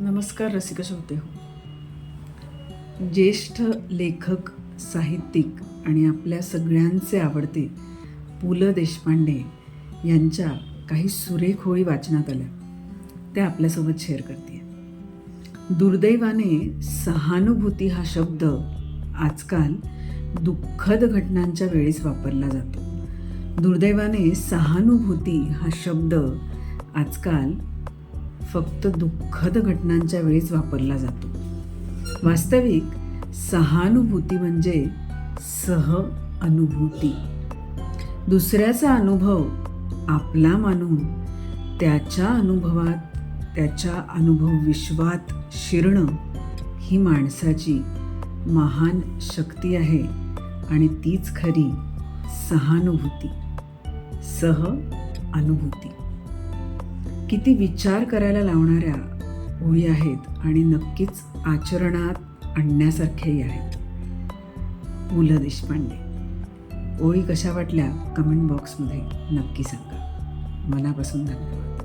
नमस्कार रसिक श्रोते हो. ज्येष्ठ लेखक साहित्यिक आणि आपल्या सगळ्यांचे आवडते पु ल देशपांडे यांच्या काही सुरेख होळी वाचनात आल्या. त्या आपल्यासोबत शेअर करते दुर्दैवाने सहानुभूती हा शब्द आजकाल दुःखद घटनांच्या वेळेस वापरला जातो. दुर्दैवाने सहानुभूती हा शब्द आजकाल फक्त दुःखद घटनांच्या वेळीच वापरला जातो. वास्तविक सहानुभूती म्हणजे सह अनुभूती. दुसऱ्याचा अनुभव आपला मानून त्याच्या अनुभवात त्याच्या अनुभव विश्वात शिरणं ही माणसाची महान शक्ती आहे आणि तीच खरी सहानुभूती सह अनुभूती. किती विचार करायला लावणाऱ्या ओळी आहेत आणि नक्कीच आचरणात आणण्यासारख्याही आहेत. पु ल देशपांडे ओळी कशा वाटल्या? कमेंट बॉक्समध्ये नक्की सांगा. मनापासून धन्यवाद.